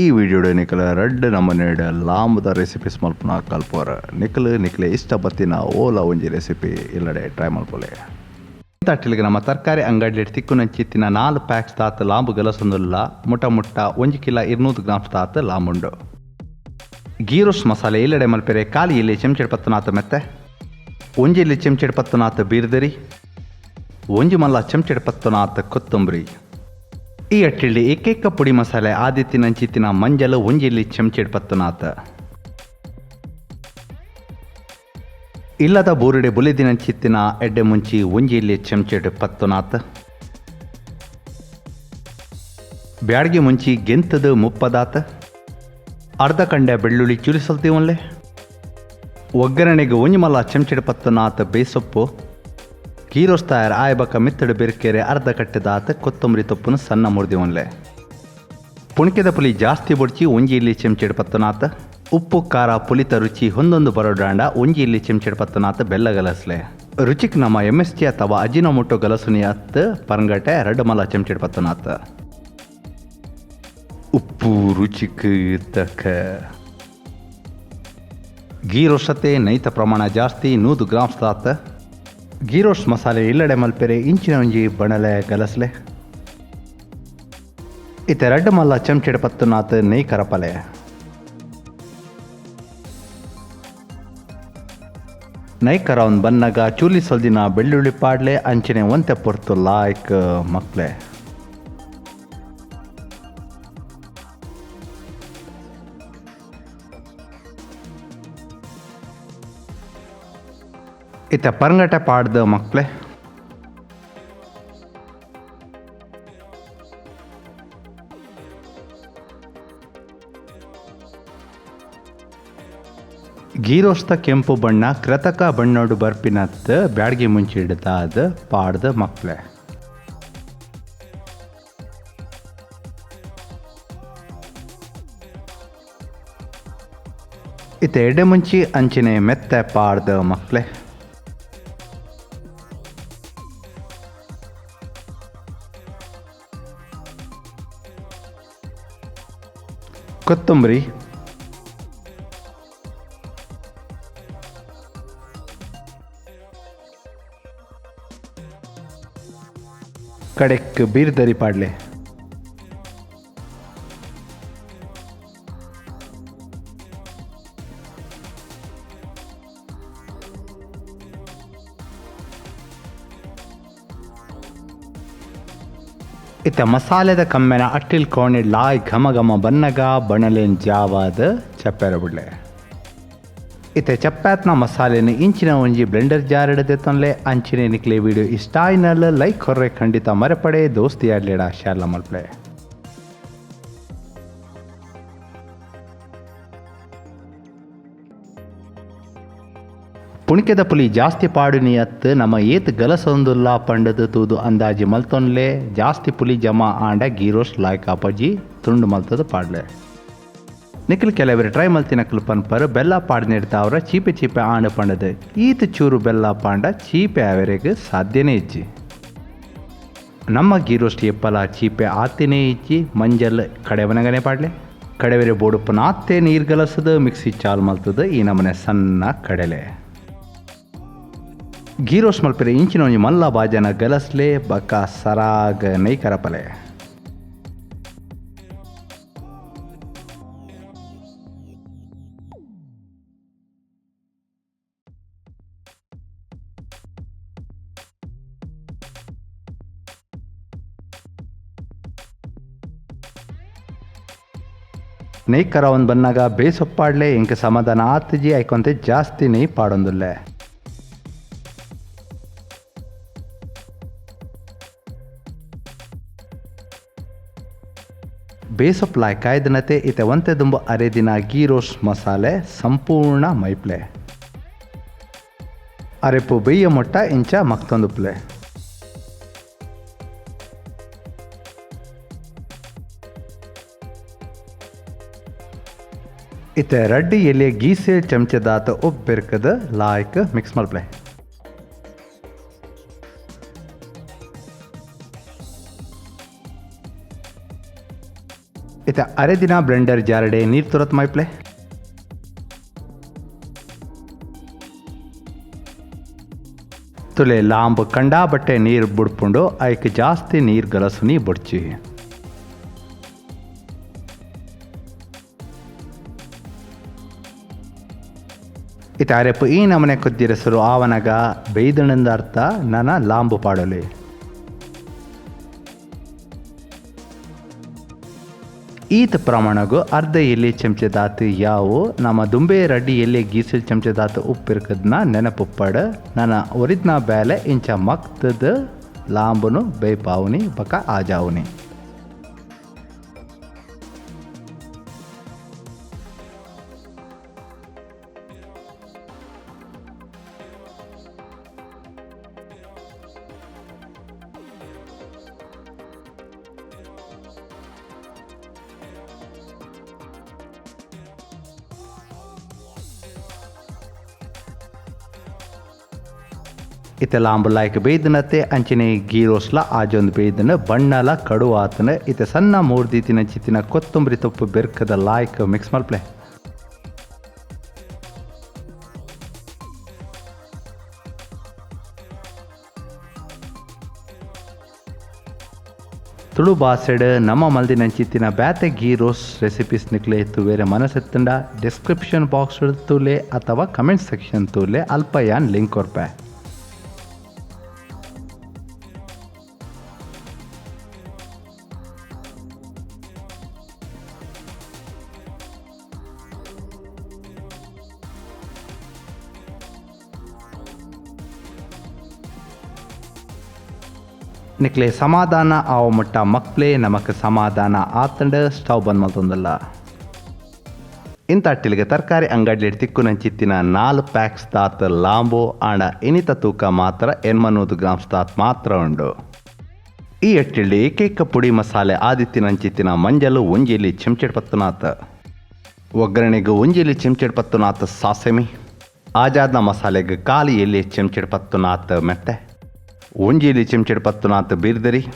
ಈ ವಿಡಿಯೋಡು ನಿಕಲ red ನಮನೆಡ್ ಲಾಂಬದ recipes ಮಲ್ಪುನ ಕಲ್ಪೋರ. ನಿಖಲು ನಿಕಲ ಇಷ್ಟ ಬತ್ತಿನ ಓಲ ಒಂಜಿ ರೆಸಿಪಿ ಇಲ್ಲಡೆ ಟ್ರೈ ಮಲ್ಪೊಲೆ ತಟ್ಟಿಲಿಗೆ ನಮ್ಮ ತರಕಾರಿ ಅಂಗಡಿ ತಿಕ್ಕು ತಿನ್ನ ನಾಲ್ಕು ಪ್ಯಾಕ್ಸ್ ತಾತ ಲಾಂಬು ಗಲಸೊಂದುಲ್ಲ. ಮುಟ ಮುಟ್ಟ ಒಂಜಿ ಕಿಲ ಇರ್ನೂರು ಗ್ರಾಮ್ಸ್ ತಾತ ಲಾಂಬುಂಡು. ಗೀರೋಸ್ ಮಸಾಲೆ ಇಲ್ಲಡೆ ಮಲ್ಪೆರೆ, ಕಾಲಿ ಇಲ್ಲಿ ಚೆಂಚೆಡ್ ಪತ್ತನಾತ ಮೆತ್ತೆ. ಒಂಜಿ ಇಲ್ಲಿ ಚೆಂಚೆಡ್ ಪತ್ತನಾಥ ಬೀರ್ದರಿ. ಒಂಜಿ ಮಲ್ಲ ಚೆಂಚೆಡ್ ಪತ್ತನಾತ ಕೊತ್ತಂಬರಿ. ಈ ಅಟ್ಟಿಳ್ಳಿ ಏಕೈಕ ಪುಡಿ ಮಸಾಲೆ ಆದಿತ್ತಿನಂಚಿತ್ತಿನ ಮಂಜಲು ಒಂಜಿಲ್ಲಿ ಚಮಚಿಡ್ ಪತ್ತನಾಥ ಇಲ್ಲದ ಬೂರುಡೆ ಬುಲಿದಿನ ಚಿತ್ತಿನ ಎಡ್ಡೆ ಮುಂಚಿ ಒಂಜಿಲಿ ಚಮಚಿಡ್ ಪತ್ತನಾಥ ಬ್ಯಾಡ್ಗೆ ಮುಂಚಿ ಗೆಂತದ ಮುಪ್ಪದಾತ. ಅರ್ಧ ಕಂಡೆ ಬೆಳ್ಳುಳ್ಳಿ ಚುರಿಸಲ್ತೀವಲ್ಲೇ ಒಗ್ಗರಣೆಗೆ ಒಂಜಿ ಮಲ ಚಮಚಿಡ್ ಪತ್ತನಾಥ ಬೇಸೊಪ್ಪು. ಕೀರೋಸ್ ತಯಾರು ಆಯ್ಬಕ ಮಿತ್ತಡು ಬೆರ್ಕೆರೆ ಅರ್ಧ ಕಟ್ಟೆದಾತ ಕೊತ್ತಂಬರಿ ತೊಪ್ಪನ್ನು ಸಣ್ಣ ಮುರಿದಿವನ್ಲೆ. ಪುಣಿಕೆದ ಪುಲಿ ಜಾಸ್ತಿ ಬೊಡ್ಚಿ ಒಂಜಿ ಇಲ್ಲಿ ಚೆಂಚೆಡ್ ಪತ್ತನಾತ. ಉಪ್ಪು, ಖಾರ, ಪುಲಿತ ರುಚಿ ಹೊಂದೊಂದು ಬರೋಡಾಂಡ ಒಂಜಿ ಇಲ್ಲಿ ಚೆಂಚೆಡ್ ಪತ್ತನಾಥ ಬೆಲ್ಲ ಗಲಸ್ಲೆ. ರುಚಿಕ್ ನಮ್ಮ ಎಂ ಎಸ್ ಟಿ ಅಥವಾ ಅಜಿನೋಮೊಟೊ ಗಲಸುನಿ ಅತ್ತ ಪರಂಗಟೆ ಎರಡು ಮಲ ಚೆಂಚೆಡ್ ಪತ್ತನಾಥ ಉಪ್ಪು ರುಚಿಕ್ ತಕ್ಕ ಗೀ ನೈತ ಪ್ರಮಾಣ ಜಾಸ್ತಿ ನೂದು ಗ್ರಾಮ್ಸ್ ತಾತ ಗೀ ಮಸಾಲೆ ಇಲ್ಲಡೆ ಮಲ್ಪೆರೆ, ಇಂಚಿನ ಒಂಜಿ ಬಣಲೆ ಗಲಸ್ಲೆ. ಇತ್ತೆ ರೆಡ್ ಮಲ್ಲ ಚಮಚೆಡೆ ಪತ್ತು ನಾತ್ ನೈ ಕರಪಲೆ. ನೈ ಒಂದು ಬನ್ನಗ ಚೂಲಿ ಸೊಲ್ದಿನ ಬೆಳ್ಳುಳ್ಳಿ ಪಾಡ್ಲೆ, ಅಂಚನೆ ಒಂತೆ ಪೊರ್ತು ಲಾಯ್ಕ್ ಮಕ್ಳೆ. ಇತ್ತ ಪರಂಗಟೆ ಪಾಡ್ದ ಮಕ್ಕಳೇ ಗೀರೋಸ್ತ ಕೆಂಪು ಬಣ್ಣ ಕೃತಕ ಬಣ್ಣೋಡು ಬರ್ಪಿನತ್ತ ಬ್ಯಾಡ್ಗೆ ಮುಂಚೆ ಇಡ್ದಾದ ಪಾಡ್ದ ಮಕ್ಲೆ ಇತ್ತ ಎಡೆ ಮುಂಚಿ ಅಂಚಿನ ಮೆತ್ತೆ ಪಾಡ್ದ ಮಕ್ಳೆ. ಕೊತ್ತಂಬರಿ. ಕಡೆಕ್ ಬೀರ್ದರಿ ಪಾಡ್ಲೆ. ಇತ್ತ ಮಸಾಲೆದ ಕಮ್ಮೆನ ಅಟ್ಟಿಲ್ ಕೋಣೆ ಲಾಯ್ ಘಮ ಘಮ ಬನ್ನಗ ಬಣಲೆನ್ ಜಾವಾದ ಚಪ್ಪೆರ ಬಿಡ್ಲೆ. ಇತ್ತೆ ಚಪ್ಪಾತ್ನ ಮಸಾಲೆನ ಇಂಚಿನ ಒಂಜಿ ಬ್ಲೆಂಡರ್ ಜಾರ್ ಹಿಡದೆತ್ತೊನ್ಲೆ ಅಂಚಿನ ನಿಕ್ಲೆ ವಿಡಿಯೋ ಇಷ್ಟ ಆಯ್ನಲ್ಲ, ಲೈಕ್ ಹೊರ್ರೆ ಖಂಡಿತ ಮರೆಪಡೆ, ದೋಸ್ತಿ ಆಡ್ಲೇಡ, ಶಾರ್ಲ ಮಲ್ಪಳೆ ಪುಣಿಕೆದ ಪುಲಿ ಜಾಸ್ತಿ ಪಾಡುನಿ ಅತ್ ನಮ್ಮ ಏತ್ ಗಲಸೊಂದುಲ್ಲ ಪಂಡದ ತೂದು ಅಂದಾಜಿ ಮಲ್ತೊನ್ಲೆ, ಜಾಸ್ತಿ ಪುಲಿ ಜಮಾ ಆಂಡ ಗೀರೋಸ್ ಲಾಯ್ ಕಾಪಾಜಿ ತುಂಡು ಮಲ್ತದ ಪಾಡ್ಲೆ. ನಿಖಲ್ ಕೆಲವರು ಟ್ರೈ ಮಲ್ತಿನ ಪನ್ಪರ್ ಬೆಲ್ಲ ಪಾಡ್ನಿಡ್ತಾವ್ರ ಚೀಪೆ ಚೀಪೆ ಆಂಡ ಪಂಡದು. ಈತ ಚೂರು ಬೆಲ್ಲ ಪಾಂಡ ಚೀಪೆ ಅವರಿಗೆ ಸಾಧ್ಯನೇ ಇಜ್ಜಿ. ನಮ್ಮ ಗೀರೋಸ್ಟ್ ಎಪ್ಪಲ ಚೀಪೆ ಆತಿನೇ ಇಚ್ಚಿ ಮಂಜಲ್ ಕಡೆವನಗನೆ ಪಾಡ್ಲೆ. ಕಡೆವರೆ ಬೋಡುಪ್ಪನ ಆತ್ತೆ ನೀರು ಗಲಸದ, ಮಿಕ್ಸಿ ಚಾಲ್ ಮಲ್ತದ ಈ ನಮನೆ ಸಣ್ಣ ಕಡಲೆ. ಗೀರೋಸ್ ಮಲ್ಪೆರೆ ಇಂಚಿನ ಒಂಜಿ ಮಲ್ಲ ಬಾಜನ ಗಲಸ್ಲೆ ಬಕ ಸರಾಗ ನೈ ಕರಪಲೆ ನೈ ಕರ ಒಂದು ಬನ್ನಾಗ ಬೇಸೊಪ್ಪಾಡ್ಲೆ, ಇಂಕ ಸಮಾಧಾನ ಆತಜಿ ಐಕೊಂತೆ ಜಾಸ್ತಿ ನೈ ಪಾಡೊಂದುಲ್ಲೆ. ಬೇಸೊಪ್ಲಾಯ್ ಕಾಯ್ದನತೆ ಇತೆ ಒಂತೆ ದುಂಬ ಅರೆ ದಿನ ಗೀ ರೋಸ್ಟ್ ಮಸಾಲೆ ಸಂಪೂರ್ಣ ಮೈಪ್ಲೆ. ಅರೆಪು ಬೇಯ ಮೊಟ್ಟ ಇಂಚ ಮಕ್ತೊಂದು ಪ್ಲೆ. ಇತ್ತೆ ರಡ್ಡಿ ಎಲೆ ಗೀಸೆ ಚಮಚದಾತ ಉಪ್ಪು ಬೆರ್ಕದ ಲಾಯ್ಕ್ ಮಿಕ್ಸ್ ಮಲ್ಪ್ಲೆ. ಇತ್ತ ಅರೆ ದಿನ ಬ್ಲೆಂಡರ್ ಜಾರಡೆ, ನೀರು ತುರತ್ ಮೈಪ್ಲೆ ತುಲೆ ಲಾಂಬ್ ಕಂಡಾಬಟ್ಟೆ ನೀರು ಬುಡ್ಪುಂಡು, ಐಕ್ ಜಾಸ್ತಿ ನೀರು ಗಲಸುನಿ ಬುಡ್ಚಿ. ಇತ ಅರೆಪ್ಪು ಈ ನಮನೆ ಕೊದ್ದಿರಸರು ಆವನಗ ಬೈದಣಂದ ಅರ್ಥ, ನನ ಲಾಂಬು ಪಾಡಲಿ. ಈತ ಪ್ರಮಾಣಗು ಅರ್ಧ ಎಲೆ ಚಮಚದಾತು ಯಾವು? ನಮ್ಮ ದುಂಬೆ ರಡ್ಡಿ ಎಲೆ ಗೀಸಲ್ ಚಮಚದಾತು ಉಪ್ಪಿರ್ಕದ್ನ ನೆನಪುಪ್ಪಡ. ನನ್ನ ಒರಿದ್ನ ಬ್ಯಾಲೆ ಇಂಚ ಮಕ್ತದ ಲಾಂಬನು ಬೈಪಾವನಿ ಬಕ ಆಜಾವುನಿ. ಇತ ಲಾಂಬು ಲಾಯ್ಕ ಬೇಯ್ದನತ್ತೆ ಅಂಚನೆ ಗೀರೋಸ್ಲ ಆಜೊಂದು ಬೇಯ್ದನ ಬಣ್ಣಲ ಕಡು ಆತನ ಇತ ಸಣ್ಣ ಮೂರ್ದಿತಿನ ಚಿತ್ತಿನ ಕೊತ್ತಂಬರಿ ತೊಪ್ಪು ಬೆರ್ಕದ ಲಾಯ್ಕ ಮಿಕ್ಸ್ ಮಲ್ಪ್ಲೆ ತುಳು ಬಾಸೆಡ್ ನಮ್ಮ ಮಲ್ದಿನ ಚಿತ್ತಿನ ಬ್ಯಾತೆ ಗೀ ರೋಸ್ ರೆಸಿಪೀಸ್ ನಿಕ್ಲೆ ಇತ್ತು ಬೇರೆ ಮನಸ್ಸೆತ್ತಂಡ. ಡಿಸ್ಕ್ರಿಪ್ಷನ್ ಬಾಕ್ಸ್ ತೂಲೆ ಅಥವಾ ಕಮೆಂಟ್ ಸೆಕ್ಷನ್ ತೂಲೆ ಅಲ್ಪ ಯಾನ್ ಲಿಂಕ್ ಕೊರ್ಪೆ ನಿಕ್ಲೆ ಸಮಾಧಾನ ಆವ ಮಟ್ಟ ಮಕ್ಕಳೇ ನಮಕ್ ಸಮಾಧಾನ ಆತಂಡ ಸ್ಟವ್ ಬಂದ್ ಮಲ್ತೊಂದಲ್ಲ ಇಂಥ ಅಟ್ಟಿಲಿಗೆ ತರಕಾರಿ ತಿಕ್ಕು ನಂಚಿತ್ತಿನ ನಾಲ್ ಪ್ಯಾಕ್ಸ್ ತಾತ್ ಲಾಂಬೋ ಆಂಡ ಇನಿತ ತೂಕ ಮಾತ್ರ ಎನ್ಮನೂದು ಗ್ರಾಮ್ಸ್ ತಾತ್ ಮಾತ್ರ ಉಂಡು. ಈ ಅಟ್ಟಿಲಿ ಏಕೈಕ ಪುಡಿ ಮಸಾಲೆ ಆದಿತ್ತಿನಂಚಿತ್ತಿನ ಮಂಜಲು ಒಂಜಿಲಿ ಚೆಂಚೆಡ್ ಪತ್ತುನಾಥ ಒಗ್ಗರಣೆಗೆ ಒಂಜಿಲಿ ಚೆಂಚೆಡ್ ಪತ್ತುನಾಥ ಸಾಸೆಮಿ. ಆಜಾದ್ನ ಮಸಾಲೆಗೆ ಕಾಲಿ ಎಲೆ ಚೆಂಚೆಡ್ ಪತ್ತುನಾಥ ಮೆತ್ತೆ ಒಂಜಿಲಿ ಚೆಂಚೆಡ್ ಪತ್ತುನಾಥ ಬೀರ್ದರಿ.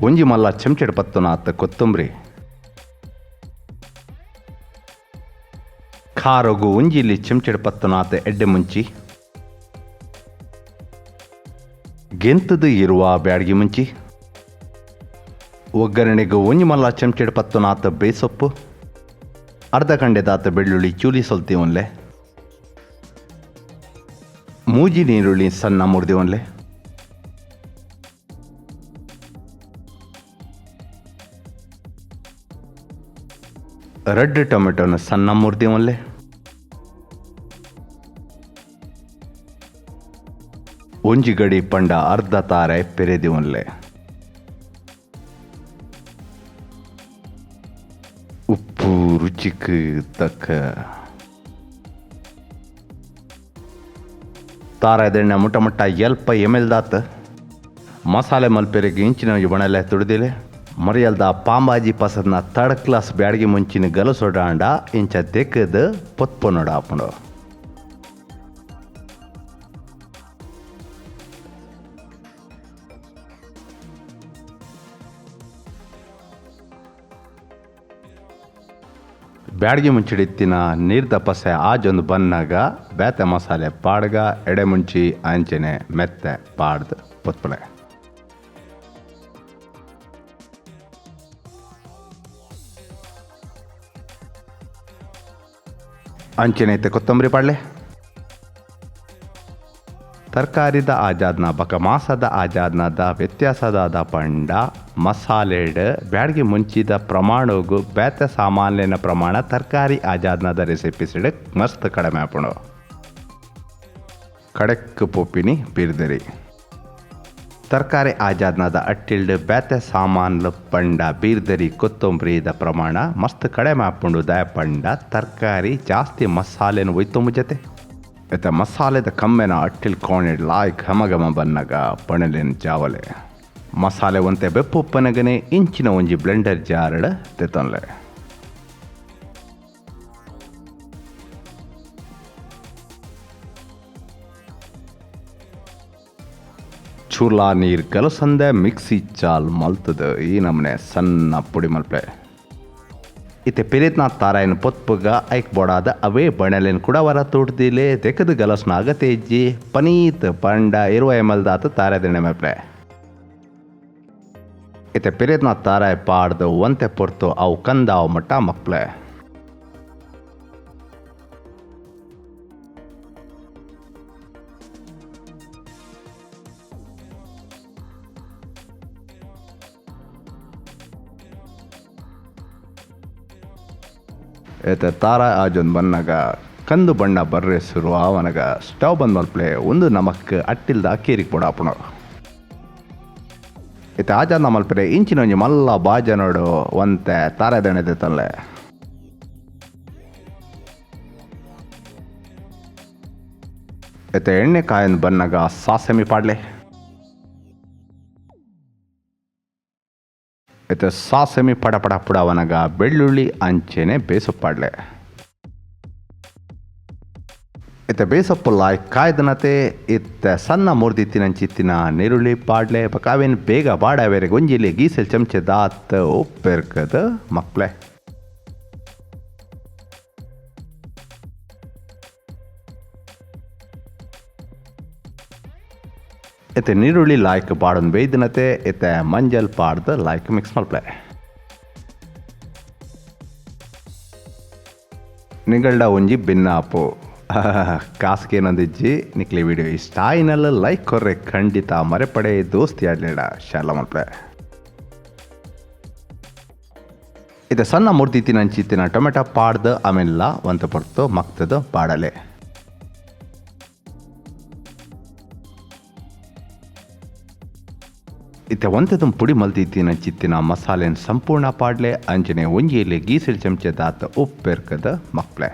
ಒಂಜಿ ಮಲ್ಲ ಚೆಂಚೆಡ್ ಪತ್ತುನಾಥ ಕೊತ್ತಂಬರಿ. ಖಾರಗು ಒಂಜಿಲಿ ಚಿಮ್ಚಡ್ ಪತ್ತುನಾಥ ಎಡ್ಡೆ ಮುಂಚಿ. ಗೆಂತದು ಇರುವ ಬ್ಯಾಡ್ಗಿ ಮುಂಚಿ. ಒಗ್ಗರಣೆಗೆ ಒಂಜಿ ಮಲ್ಲ ಚೆಂಚೆಡ್ ಪತ್ತುನಾಥ ಬೇಸೊಪ್ಪು. ಅರ್ಧ ಕಂಡೆದಾತ ಬೆಳ್ಳುಳ್ಳಿ ಚೂಲಿ ಸೊಲ್ತಿ ಒನ್ಲೆ ಮೂಜಿ ನೀರುಳ್ಳಿ ಸಣ್ಣ ಮುರಿದಿ ಒನ್ಲೆ. ರೆಡ್ ಟೊಮೆಟೊನ ಸಣ್ಣ ಮುರಿದಿ ಒನ್ಲೆ. ಒಂಜಿ ಗಡಿ ಪಂಡ ಅರ್ಧ ತಾರೆ ಪೆರೆದಿ ಒನ್ಲೆ. ಉಪ್ಪು ರುಚಿಕ್ ತಕ್ಕ ತಾರದೆಣ್ಣೆ ಮುಟ ಮುಟ್ಟ ಎಲ್ಪ ಎಮೆಲ್ದಾತ ಮಸಾಲೆ ಮಲ್ಪೆರೆಗೆ ಇಂಚಿನ ಬಣಲೆ ತುಡಿದಿಲೆ. ಮರಿಯಲ್ದ ಪಾಂಬಾಜಿ ಪಸದ್ನ ತರ್ಡ್ ಕ್ಲಾಸ್ ಬ್ಯಾಡಗಿ ಮುಂಚಿನ ಗಲಸೊಡಾಂಡ ಇಂಚ ತೆಕ್ಕದ ಪೊತ್ಪೊನೊಡ ಆಪುಂಡು. ಬ್ಯಾಡ್ಗಿ ಮುಂಚಿಡಿತ್ತಿನ ನೀರ್ ತಪಸ್ಸೆ ಆಜೊಂದು ಬನ್ನಾಗ ಬೇತೆ ಮಸಾಲೆ ಪಾಡ್ಗ, ಎಡೆ ಮುಂಚಿ ಅಂಚೆನೆ ಮೆತ್ತೆ, ಪಾಡ್ದು, ಪೊತ್ಪಳೆ. ಅಂಚೆನೆ ಐತೆ ಕೊತ್ತಂಬರಿ ಪಾಡ್ಲೆ. ತರಕಾರಿದ ಆಜಾದ್ನ ಬಕ ಮಾಸದ ಆಜಾದ್ನದ ವ್ಯತ್ಯಾಸದಾದ ಪಂಡ, ಮಸಾಲೆಡ್, ಬ್ಯಾಡ್ಗೆ ಮುಂಚಿದ ಪ್ರಮಾಣಗೂ ಬೇತೆ ಸಾಮಾನ್ಯನ ಪ್ರಮಾಣ ತರಕಾರಿ ಆಜಾದ್ನದ ರೆಸಿಪಿಸಿಡ್ ಮಸ್ತ್ ಕಡಿಮೆ ಆಪುಂಡು ಕಡೆಕ್ ಪೊಪ್ಪಿನಿ ಬಿರ್ದರಿ. ತರಕಾರಿ ಆಜಾದ್ನದ ಅಟ್ಟಿಲ್ಡ್ ಬೇತೆ ಸಾಮಾನ್ಲು ಪಂಡ ಬೀರ್ದರಿ ಕೊತ್ತಂಬರಿದ ಪ್ರಮಾಣ ಮಸ್ತ್ ಕಡಿಮೆ ಆಪುಂಡು ದಯ ಪಂಡ ತರಕಾರಿ ಜಾಸ್ತಿ ಮಸಾಲೆನ ಒಯ್ತು ಜತೆ. ಇತ ಮಸಾಲೆದ ಕಮ್ಮೆನ ಅಟ್ಟಿಲ್ ಕೋಣಿಡ್ ಲಾಯ್ ಘಮ ಘಮ ಬನ್ನಗ ಪಣಲಿನ ಜಾವಲೆ. ಮಸಾಲೆ ಒಂತೆ ಬೆಪ್ಪು ಉಪ್ಪನಗನೆ ಇಂಚಿನ ಒಂಜಿ ಬ್ಲೆಂಡರ್ ಜಾರಡ ತೆತ್ತೊನ್ಲೆ ಚೂರ್ಲಾ ನೀರ್ ಕಲಸಂದೆ ಮಿಕ್ಸಿ ಚಾಲ್ ಮಲ್ತದ ಈ ನಮನೆ ಸಣ್ಣ ಪುಡಿ ಮಲ್ಪೆ ಇತ್ತೆ ಪಿರಿತ್ನ ತಾರಾಯಿನ ಪೊತ್ಪುಗ ಐಕ್ ಬೋಡಾದ ಅವೇ ಬಣಲೆನ್ ಕೂಡ ವರ ತೋಟದಿಲೆ ತೆಕದ ಗಲಸ್ನ ಆಗತೆ ಇಜ್ಜಿ ಪನೀತ್ ಪಂಡ ಇರುವ ಎಮಲ್ದಾತ ತಾರಾದೆಣ್ಣೆ ಮೆಪ್ಲೆ ಇತ್ತೆ ಪಿರಿತ್ನ ತಾರಾಯ್ ಪಾಡ್ದು ಒಂತೆ ಪೊರ್ತು ಅವು ಕಂದಾವ್ ಮಟ್ಟ ಮಕ್ಳೆ ಏತ ತಾರ ಆಜೊಂದು ಬನ್ನಗ ಕಂದು ಬಣ್ಣ ಬರ್ರೆ ಸುರು ಅವನಗ ಸ್ಟವ್ ಬಂದ್ ಮಲ್ಪ್ಲೆ ಒಂದು ನಮಕ್ ಅಟ್ಟಿಲ್ದ ಅಕ್ಕೇರಿಗೆ ಆಪಣ ಇತ ಆಜಾದ ಮಲ್ಪರೆ ಇಂಚಿನ ಒಂಜಿ ಮಲ್ಲ ಬಾಜ ನೋಡು ಒಂತೆ ತಾರ ದಣೆದೆ ತಲ್ಲೆ. ಇತ ಎಣ್ಣೆ ಕಾಯನ್ ಬನ್ನಗ ಸಾಸೆಮಿ ಪಾಡ್ಲೆ. ಸಾಸಮಿ ಪಡ ಪಡ ಪುಡವನಗ ಬೆಳ್ಳುಳ್ಳಿ ಅಂಚೆನೆ ಬೇಸೊಪ್ಪಾಡ್ಲೆ. ಇತ್ತ ಲಾಯ್ ಕಾಯ್ದನತೆ, ಇತ್ತ ಸಣ್ಣ ಮೂರ್ದಿತ್ತಿನಂಚಿತ್ತಿನ ನೀರುಳ್ಳಿ ಪಾಡ್ಲೆ ಪಕಾವೇನು ಬೇಗ ಬಾಡವೇರೆ, ಗೊಂಜಿಲಿ ಗೀಸಲ್ ಚಮಚೆ ದಾತ್ ಉಪ್ಪೆರ್ಕದ ಮಕ್ಳೆ. ಇತ್ತೆ ನೀರುಳ್ಳಿ ಲಾಯ್ಕ್ ಪಾಡನ್ ಬೇಯ್ದಿನತೆ ಎತ್ತೆ ಮಂಜಲ್ ಪಾಡ್ದ ಲಾಯ್ಕ್ ಮಿಕ್ಸ್ ಮಲ್ಪ್ಲೆ ನಿಗಳ್ಡ ಒಂಜಿ ಭಿನ್ನಾಪು ಕಾಸ್ಗೇನೊಂದಿಜ್ಜಿ ನಿಕ್ಲಿ ವಿಡಿಯೋ ಇಷ್ಟ ಆಯ್ನಲ್ಲ ಲೈಕ್ ಕೊರ್ರೆ, ಖಂಡಿತ ಮರೆಪಡೆ ದೋಸ್ತಿ ಆಡ್ಲೇಡ ಶಾಲ ಮಲ್ಪೆ ಇದು ಸಣ್ಣ ಮೂರ್ತಿತ್ತಿನ ತಿನ್ನ ಟೊಮೆಟೊ ಪಾಡ್ದು ಆಮೇಲೆ ಒಂತ ಪಡ್ತು ಮಕ್ತದ ಪಾಡಲೆ. ಇತ್ತೆ ಒಂತದಂ ಪುಡಿ ಮಲ್ದಿತ್ತಿನ ಚಿತ್ತಿನ ಮಸಾಲೆನ್ ಸಂಪೂರ್ಣ ಪಾಡ್ಲೆ, ಅಂಜನೆ ಒಂಜಿಯಲ್ಲಿ ಗೀಸಿಲ್ ಚಮಚ ದಾತ ಉಪ್ಪೆರ್ಕದ ಮಕ್ಳೆ.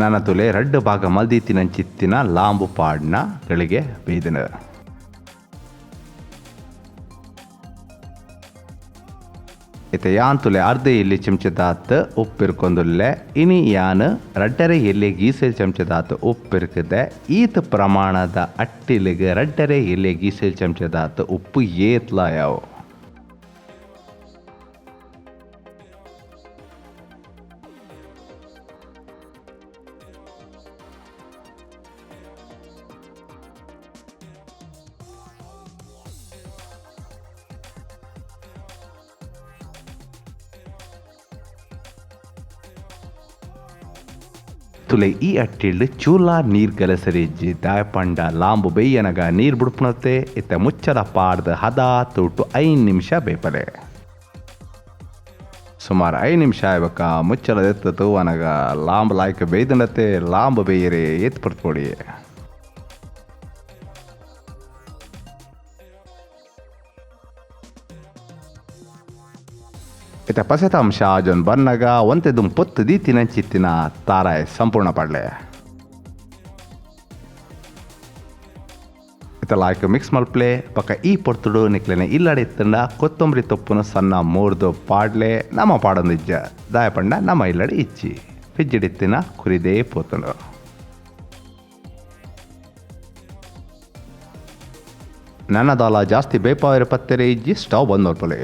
ನನ್ನ ತುಲೆ ರಡ್ಡು ಭಾಗ ಮಲ್ದಿತ್ತಿನ ಚಿತ್ತಿನ ಲಾಂಬು ಪಾಡ್ನ ಗಳಿಗೆ ಬೇಯ್ದನ ಇತ ಯಾಂತುಲೆ ತುಲೆ ಅರ್ಧ ಎಲ್ಲಿ ಚಮಚದಾತ್, ಉಪ್ಪಿರ್ಕೊಂದುಲ್ಲೆ. ಇನಿ ಯಾನ್ ರಡ್ಡರೆ ಎಲ್ಲಿ ಗೀಸೆಲ್ ಚಮಚದಾತ್, ಉಪ್ಪಿರ್ಕದೆ. ಈತ ಪ್ರಮಾಣದ ಅಟ್ಟಿಲಿಗೆ ರಡ್ಡರೆ ಎಲ್ಲಿ ಗೀಸೆಲ್ ಚಮಚದಾತ್, ಉಪ್ಪು ಏತ್ಲ ಯಾವ ಈ ಅಟ್ಟಿಲ್ ಚೂಲ ನೀರ್ ಗಲಸರಿಜ್ಜಿ ದಾಯಪಂಡ ಲಾಂಬು ಬೇಯನಗ ನೀರ್ ಬುಡ್ಪುಣತೆ ಇತ್ತ ಮುಚ್ಚದ ಪಾಡ್ದ ಹದ ತೋಟು ಐ ನಿಮಿಷ ಬೇಪಲೆ ಸುಮಾರು ಐ ನಿಮಿಷ ಆಯ್ಬೇಕ ಮುಚ್ಚಲ ಎತ್ತ ಅನಗ ಲಾಂಬ್ ಲಾಯ್ಕ ಬೇಯ್ದನತೆ ಲಾಂಬ ಬೇಯರೆ ಎತ್ ಪಡ್ಕೊಡಿ ಇತ್ತ ಪಸೆತ ಜೊನ್ ಬನ್ನಗ ಒಂತೆದು ಪೊತ್ತು ದೀತಿನ ಚಿತ್ತಿನ ತಾರಾಯ್ ಸಂಪೂರ್ಣ ಪಡ್ಲೆ ಇತ್ತ ಲಾಯ್ಕು ಮಿಕ್ಸ್ ಮಲ್ಪ್ಲೆ ಪಕ್ಕ ಈ ಪೊರ್ತುಡು ನಿಕ್ಲೆನೆ ಇಲ್ಲಡೆ ಇತ್ತಂಡ ಕೊತ್ತಂಬರಿ ತೊಪ್ಪುನ ಸಣ್ಣ ಮೂರ್ದು ಪಾಡ್ಲೆ ನಮ್ಮ ಪಾಡೊಂದಿಜ್ಜ ದಾಯಪಂಡ ನಮ್ಮ ಇಲ್ಲಡೆ ಇಚ್ಚಿ ಫಿಜ್ಜಿಡಿತ್ತಿನ ಕುರಿದೇ ಪೋತುಂಡು ನನ್ನ ದಾಲ ಜಾಸ್ತಿ ಬೇಪಾವಿರ ಪತ್ತೆರೆ ಇಜ್ಜಿ ಸ್ಟವ್ ಬಂದ್ ನೋಡ್ಪಲೆ